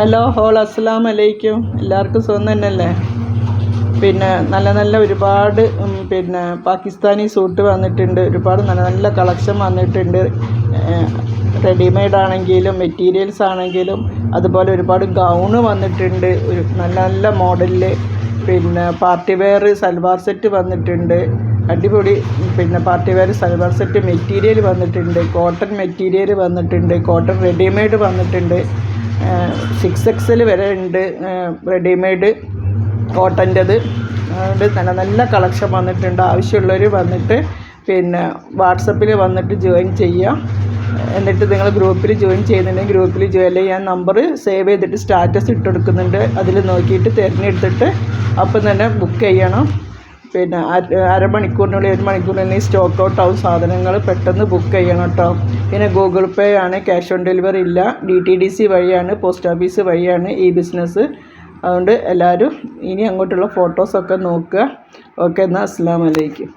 Hello whole അസ്സലാം അലൈക്കും. എല്ലാവർക്കും സുഖം തന്നെയല്ലേ? പിന്നെ നല്ല നല്ല ഒരുപാട് പിന്നെ പാകിസ്ഥാനി സൂട്ട് വന്നിട്ടുണ്ട്. ഒരുപാട് നല്ല നല്ല കളക്ഷൻ വന്നിട്ടുണ്ട്. റെഡിമെയ്ഡ് ആണെങ്കിലും മെറ്റീരിയൽസ് ആണെങ്കിലും അതുപോലെ ഒരുപാട് ഗൗണ് വന്നിട്ടുണ്ട്. ഒരു നല്ല നല്ല മോഡലിൽ പിന്നെ പാർട്ടി വെയർ സൽവാർ സെറ്റ് വന്നിട്ടുണ്ട്. അടിപൊളി പിന്നെ party wear salwar set material വന്നിട്ടുണ്ട്. കോട്ടൺ മെറ്റീരിയൽ വന്നിട്ടുണ്ട്. കോട്ടൺ റെഡിമെയ്ഡ് വന്നിട്ടുണ്ട്. സിക്സ് എക്സൽ വരെ ഉണ്ട് റെഡിമെയ്ഡ് കോട്ടന്റെത്. അതുകൊണ്ട് നല്ല നല്ല കളക്ഷൻ വന്നിട്ടുണ്ട്. ആവശ്യമുള്ളവർ വന്നിട്ട് പിന്നെ വാട്സപ്പിൽ വന്നിട്ട് ജോയിൻ ചെയ്യുക എന്നിട്ട് നിങ്ങൾ ഗ്രൂപ്പിൽ ജോയിൻ ചെയ്യുന്നുണ്ടെങ്കിൽ ഗ്രൂപ്പിൽ ജോയിൻ ചെയ്യാൻ നമ്പർ സേവ് ചെയ്തിട്ട് സ്റ്റാറ്റസ് ഇട്ട് കൊടുക്കുന്നുണ്ട്. അതിൽ നോക്കിയിട്ട് തിരഞ്ഞെടുത്തിട്ട് അപ്പം തന്നെ ബുക്ക് ചെയ്യണം. പിന്നെ അര- അരമണിക്കൂറിനുള്ളിൽ ഒരു മണിക്കൂറിനുള്ളിൽ സ്റ്റോക്ക് ഔട്ട് ആവും സാധനങ്ങൾ പെട്ടെന്ന് ബുക്ക് ചെയ്യണം കേട്ടോ പിന്നെ ഗൂഗിൾ പേ ആണ് ക്യാഷ് ഓൺ ഡെലിവറി ഇല്ല. ഡി ടി ഡി സി വഴിയാണ് പോസ്റ്റ് ഓഫീസ് വഴിയാണ് ഈ ബിസിനസ് അതുകൊണ്ട് എല്ലാവരും ഇനി അങ്ങോട്ടുള്ള ഫോട്ടോസൊക്കെ നോക്കുക. ഓക്കെ എന്നാൽ അസ്സാം വലൈക്കും